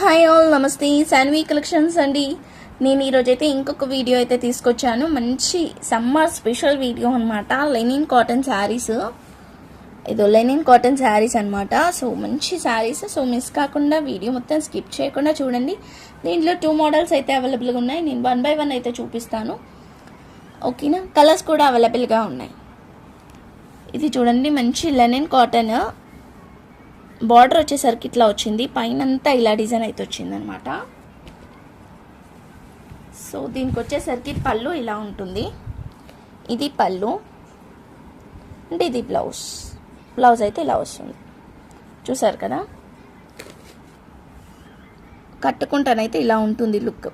Hi all నమస్తే. Shanvi collections అండి. నేను ఈరోజైతే ఇంకొక వీడియో అయితే తీసుకొచ్చాను. మంచి సమ్మర్ స్పెషల్ వీడియో అనమాట లెనిన్ కాటన్ శారీస్. ఇదో లెనిన్ కాటన్ శారీస్ అనమాట సో మంచి శారీస్. సో మిస్ కాకుండా వీడియో మొత్తం స్కిప్ చేయకుండా చూడండి. దీంట్లో టూ మోడల్స్ అయితే అవైలబుల్గా ఉన్నాయి. నేను వన్ బై వన్ అయితే చూపిస్తాను. ఓకేనా? కలర్స్ కూడా అవైలబుల్గా ఉన్నాయి. ఇది చూడండి మంచి లెనిన్ కాటన్. బార్డర్ వచ్చేసరికి ఇట్లా వచ్చింది. పైనంతా ఇలా డిజైన్ అయితే వచ్చింది అనమాట సో దీనికి వచ్చేసరికి పళ్ళు ఇలా ఉంటుంది. ఇది పళ్ళు. అంటే ఇది బ్లౌజ్. బ్లౌజ్ అయితే ఇలా వస్తుంది. చూసారు కదా? కట్టుకుంటానైతే ఇలా ఉంటుంది లుక్.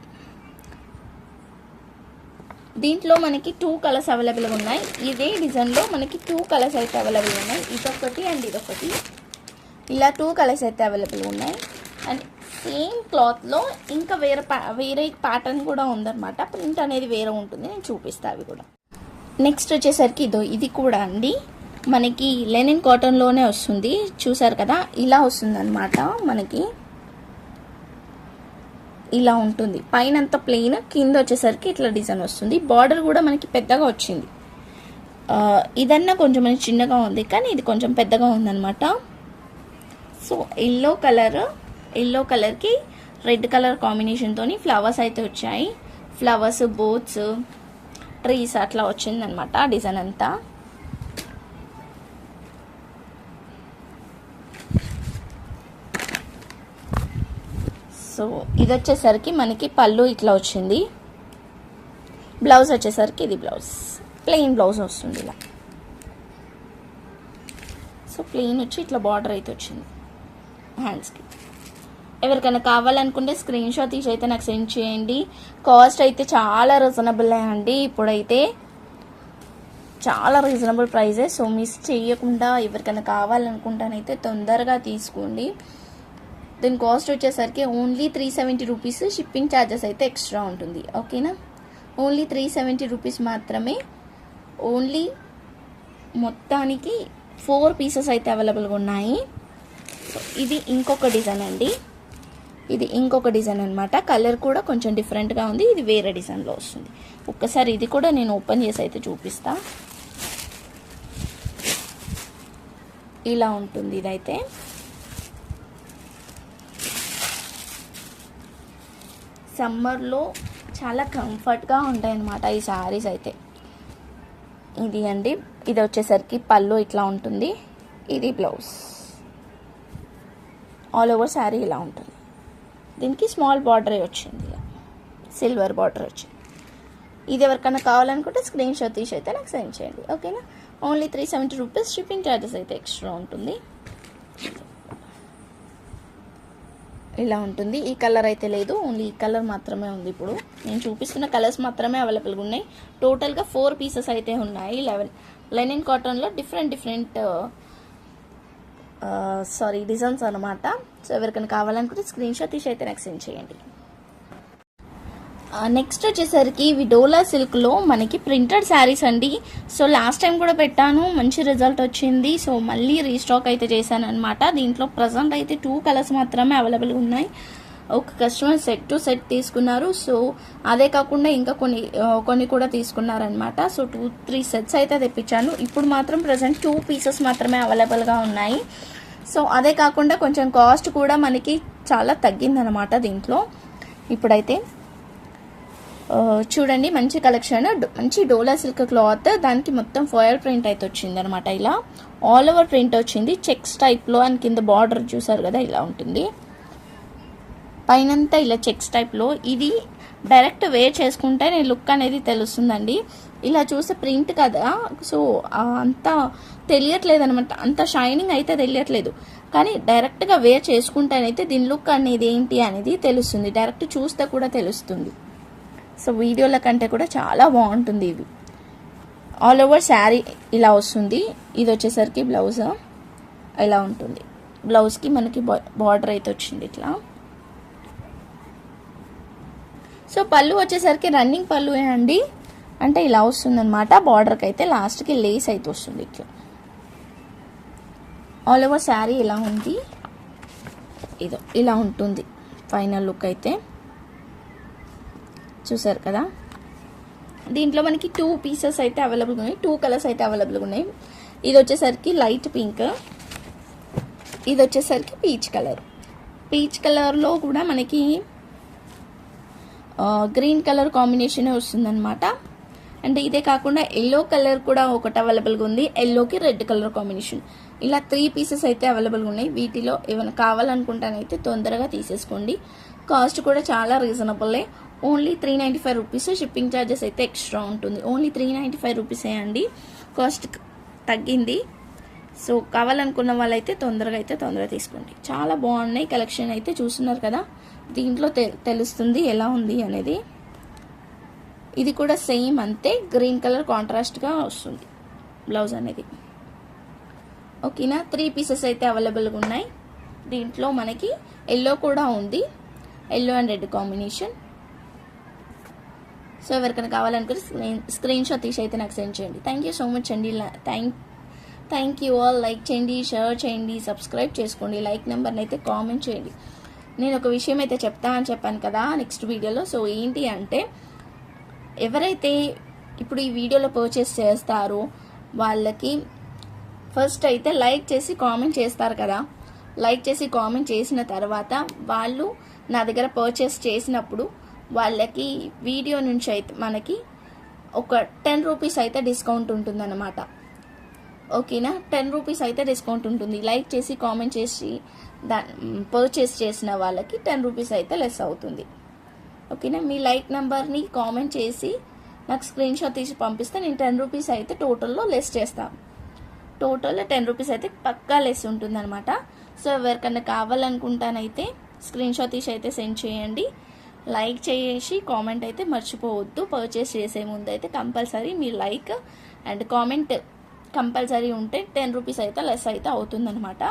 దీంట్లో మనకి టూ కలర్స్ అవైలబుల్గా ఉన్నాయి. ఇదే డిజైన్లో మనకి టూ కలర్స్ అయితే అవైలబుల్ ఉన్నాయి. ఇదొకటి అండ్ ఇదొకటి. ఇలా టూ కలర్స్ అయితే అవైలబుల్ ఉన్నాయి. అండ్ సేమ్ క్లాత్లో ఇంకా వేరే ప్యా వేరే ప్యాటర్న్ కూడా ఉందన్నమాట. ప్రింట్ అనేది వేరే ఉంటుంది. నేను చూపిస్తాను అవి కూడా. నెక్స్ట్ వచ్చేసరికి ఇదో ఇది కూడా అండి. మనకి లెనిన్ కాటన్లోనే వస్తుంది. చూసారు కదా? ఇలా వస్తుంది అనమాట మనకి. ఇలా ఉంటుంది. పైన అంతా ప్లెయిన్ కింద వచ్చేసరికి ఇట్లా డిజైన్ వస్తుంది. బార్డర్ కూడా మనకి పెద్దగా వచ్చింది. ఇదన్నా కొంచెం మనకి చిన్నగా ఉంది కానీ ఇది కొంచెం పెద్దగా ఉందన్నమాట. సో ఎల్లో కలర్ ఎల్లో కలర్కి రెడ్ కలర్ కాంబినేషన్తో ఫ్లవర్స్ అయితే వచ్చాయి. ఫ్లవర్స్ బోట్స్ ట్రీస్ అట్లా వచ్చిందనమాట డిజైన్ అంతా. సో ఇది వచ్చేసరికి మనకి పళ్ళు ఇట్లా వచ్చింది. బ్లౌజ్ వచ్చేసరికి ఇది బ్లౌజ్ ప్లెయిన్ బ్లౌజ్ వస్తుంది ఇలా. సో ప్లెయిన్ వచ్చి ఇట్లా బార్డర్ అయితే వచ్చింది. హ్యాండ్స్కి ఎవరికైనా కావాలనుకుంటే స్క్రీన్ షాట్ తీసి అయితే నాకు సెండ్ చేయండి. కాస్ట్ అయితే చాలా రీజనబుల్ అండి. ఇప్పుడైతే చాలా రీజనబుల్ ప్రైజెస్ సో మిస్ చేయకుండా ఎవరికైనా కావాలనుకుంటానైతే తొందరగా తీసుకోండి. దీని కాస్ట్ వచ్చేసరికి only three seventy rupees shipping charges అయితే ఎక్స్ట్రా ఉంటుంది. ఓకేనా ఓన్లీ త్రీ సెవెంటీ రూపీస్ మాత్రమే ఓన్లీ మొత్తానికి ఫోర్ పీసెస్ అయితే అవైలబుల్గా ఉన్నాయి. సో ఇది ఇంకొక డిజైన్ అండి. ఇది ఇంకొక డిజైన్ అనమాట కలర్ కూడా కొంచెం డిఫరెంట్గా ఉంది. ఇది వేరే డిజైన్లో వస్తుంది. ఒక్కసారి ఇది కూడా నేను ఓపెన్ చేసి అయితే చూపిస్తా. ఇలా ఉంటుంది ఇదైతే. సమ్మర్లో చాలా కంఫర్ట్గా ఉంటాయి అన్నమాట ఈ శారీస్ అయితే. ఇది అండి. ఇది వచ్చేసరికి పళ్ళు ఇట్లా ఉంటుంది. ఇది బ్లౌజ్ ఆల్ ఓవర్ శారీ ఇలా ఉంటుంది. దీనికి స్మాల్ బార్డర్ వచ్చింది ఇలా సిల్వర్ బార్డర్ వచ్చింది. ఇది ఎవరికైనా కావాలనుకుంటే స్క్రీన్ షాట్ తీసి అయితే నాకు సెండ్ చేయండి. ఓకేనా only three seventy rupees shipping charges అయితే ఎక్స్ట్రా ఉంటుంది. ఇలా ఉంటుంది. ఈ కలర్ అయితే లేదు. ఓన్లీ ఈ కలర్ మాత్రమే ఉంది ఇప్పుడు. నేను చూపిస్తున్న కలర్స్ మాత్రమే అవైలబుల్గా ఉన్నాయి. టోటల్గా ఫోర్ పీసెస్ అయితే ఉన్నాయి. లెవెన్ లెనిన్ కాటన్లో డిఫరెంట్ డిఫరెంట్ సారీ డిజైన్స్ అనమాట సో ఎవరికైనా కావాలనుకుంటే స్క్రీన్ షాట్ తీసి అయితే నాకు సెండ్ చేయండి. నెక్స్ట్ వచ్చేసరికి విడోలా సిల్క్లో మనకి ప్రింటెడ్ శారీస్ అండి. సో లాస్ట్ టైం కూడా పెట్టాను మంచి రిజల్ట్ వచ్చింది. సో మళ్ళీ రీస్టాక్ అయితే చేశాను అనమాట దీంట్లో ప్రజెంట్ అయితే టూ కలర్స్ మాత్రమే అవైలబుల్ ఉన్నాయి. ఒక కస్టమర్ సెట్ టు సెట్ తీసుకున్నారు. సో అదే కాకుండా ఇంకా కొన్ని కొన్ని కూడా తీసుకున్నారనమాట సో టూ త్రీ సెట్స్ అయితే తెప్పించాను. ఇప్పుడు మాత్రం ప్రజెంట్ టూ పీసెస్ మాత్రమే అవైలబుల్గా ఉన్నాయి. సో అదే కాకుండా కొంచెం కాస్ట్ కూడా మనకి చాలా తగ్గిందనమాట దీంట్లో. ఇప్పుడైతే చూడండి మంచి కలెక్షన్ మంచి డోలా సిల్క్ క్లాత్ దానికి మొత్తం ఫోయర్ ప్రింట్ అయితే వచ్చింది అనమాట ఇలా. ఆల్ ఓవర్ ప్రింట్ వచ్చింది. చెక్స్ టైప్లో అండ్ కింద బార్డర్ చూసారు కదా ఇలా ఉంటుంది. పైనంతా ఇలా చెక్స్ టైప్లో. ఇది డైరెక్ట్ వేర్ చేసుకుంటే నేను లుక్ అనేది తెలుస్తుందండి. ఇలా చూస్తే ప్రింట్ కదా సో అంత తెలియట్లేదు అనమాట అంత షైనింగ్ అయితే తెలియట్లేదు. కానీ డైరెక్ట్గా వేర్ చేసుకుంటేనైతే దీని లుక్ అనేది ఏంటి అనేది తెలుస్తుంది. డైరెక్ట్ చూస్తే కూడా తెలుస్తుంది. సో వీడియోల కంటే కూడా చాలా బాగుంటుంది ఇది ఆల్ ఓవర్ శారీ ఇలా వస్తుంది. ఇది వచ్చేసరికి బ్లౌజ్. ఇలా ఉంటుంది. బ్లౌజ్కి మనకి బార్డర్ అయితే వచ్చింది ఇట్లా. సో పళ్ళు వచ్చేసరికి రన్నింగ్ పళ్ళు అండి? అంటే ఇలా వస్తుంది అనమాట బార్డర్కి అయితే లాస్ట్కి లేస్ అయితే వస్తుంది ఇట్లా. ఆల్ ఓవర్ శారీ ఇలా ఉంది? ఇదో ఇలా ఉంటుంది ఫైనల్ లుక్ అయితే. చూసారు కదా? దీంట్లో మనకి టూ పీసెస్ అయితే అవైలబుల్గా ఉన్నాయి. టూ కలర్స్ అయితే అవైలబుల్గా ఉన్నాయి. ఇది వచ్చేసరికి లైట్ పింక్ ఇది వచ్చేసరికి పీచ్ కలర్ పీచ్ కలర్లో కూడా మనకి గ్రీన్ కలర్ కాంబినేషన్ వస్తుందన్నమాట. అంటే ఇదే కాకుండా ఎల్లో కలర్ కూడా ఒకటి అవైలబుల్గా ఉంది. ఎల్లోకి రెడ్ కలర్ కాంబినేషన్. ఇలా త్రీ పీసెస్ అయితే అవైలబుల్గా ఉన్నాయి. వీటిలో ఏమైనా కావాలనుకుంటానైతే తొందరగా తీసేసుకోండి. కాస్ట్ కూడా చాలా రీజనబుల్లే only three ninety five rupees. Shipping charges అయితే ఎక్స్ట్రా ఉంటుంది. ఓన్లీ త్రీ నైంటీ ఫైవ్ రూపీసే అండి. కాస్ట్ తగ్గింది. సో కావాలనుకున్న వాళ్ళైతే తొందరగా అయితే తొందరగా తీసుకోండి. చాలా బాగున్నాయి కలెక్షన్ అయితే చూస్తున్నారు కదా. దీంట్లో తె తెలుస్తుంది ఎలా ఉంది అనేది. ఇది కూడా సేమ్ అంతే గ్రీన్ కలర్ కాంట్రాస్ట్గా వస్తుంది బ్లౌజ్ అనేది. ఓకేనా? త్రీ పీసెస్ అయితే అవైలబుల్గా ఉన్నాయి. దీంట్లో మనకి ఎల్లో కూడా ఉంది. Yellow and red combination. So ఎవరికైనా కావాలనుకుంటే స్క్రీన్ స్క్రీన్ షాట్ తీసి అయితే నాకు సెండ్ చేయండి. థ్యాంక్ యూ సో మచ్ అండి. Thank thank you all like చేయండి షేర్ చేయండి సబ్స్క్రైబ్ చేసుకోండి. లైక్ నెంబర్ని అయితే కామెంట్ చేయండి. నేను ఒక విషయం అయితే చెప్తా అని చెప్పాను కదా నెక్స్ట్ వీడియోలో సో ఏంటి అంటే ఎవరైతే ఇప్పుడు ఈ వీడియోలో పర్చేస్ చేస్తారో వాళ్ళకి ఫస్ట్ అయితే లైక్ చేసి కామెంట్ చేస్తారు కదా. లైక్ చేసి కామెంట్ చేసిన తర్వాత వాళ్ళు నా దగ్గర పర్చేస్ చేసినప్పుడు వాళ్ళకి వీడియో నుంచి అయితే మనకి ఒక టెన్ రూపీస్ అయితే డిస్కౌంట్ ఉంటుందన్నమాట. ఓకేనా? టెన్ రూపీస్ అయితే డిస్కౌంట్ ఉంటుంది. లైక్ చేసి కామెంట్ చేసి దా పర్చేస్ చేసిన వాళ్ళకి టెన్ రూపీస్ అయితే లెస్ అవుతుంది. ఓకేనా? మీ లైక్ నెంబర్ని కామెంట్ చేసి నాకు స్క్రీన్ షాట్ తీసి పంపిస్తే నేను టెన్ రూపీస్ అయితే టోటల్లో లెస్ చేస్తాను టోటల్ టెన్ రూపీస్ అయితే పక్కా లెస్ ఉంటుందన్నమాట. సో ఎవరికన్నా కావాలనుకుంటానైతే స్క్రీన్ షాట్ తీసి అయితే సెండ్ చేయండి. లైక్ చేసి కామెంట్ అయితే మర్చిపోవద్దు. పర్చేస్ చేసే ముందు అయితే కంపల్సరీ మీ లైక్ అండ్ కామెంట్ కంపల్సరీ ఉంటే టెన్ రూపీస్ అయితే లెస్ అయితే అవుతుందనమాట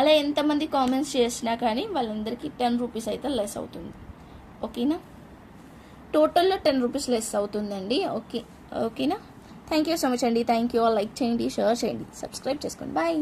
అలా ఎంతమంది కామెంట్స్ చేసినా కానీ వాళ్ళందరికీ టెన్ రూపీస్ అయితే లెస్ అవుతుంది. ఓకేనా? టోటల్లో టెన్ రూపీస్ లెస్ అవుతుందండి. ఓకే ఓకేనా? థ్యాంక్ యూ సో మచ్ అండి. Thank you. లైక్ చేయండి షేర్ చేయండి సబ్స్క్రైబ్ చేసుకోండి. బాయ్.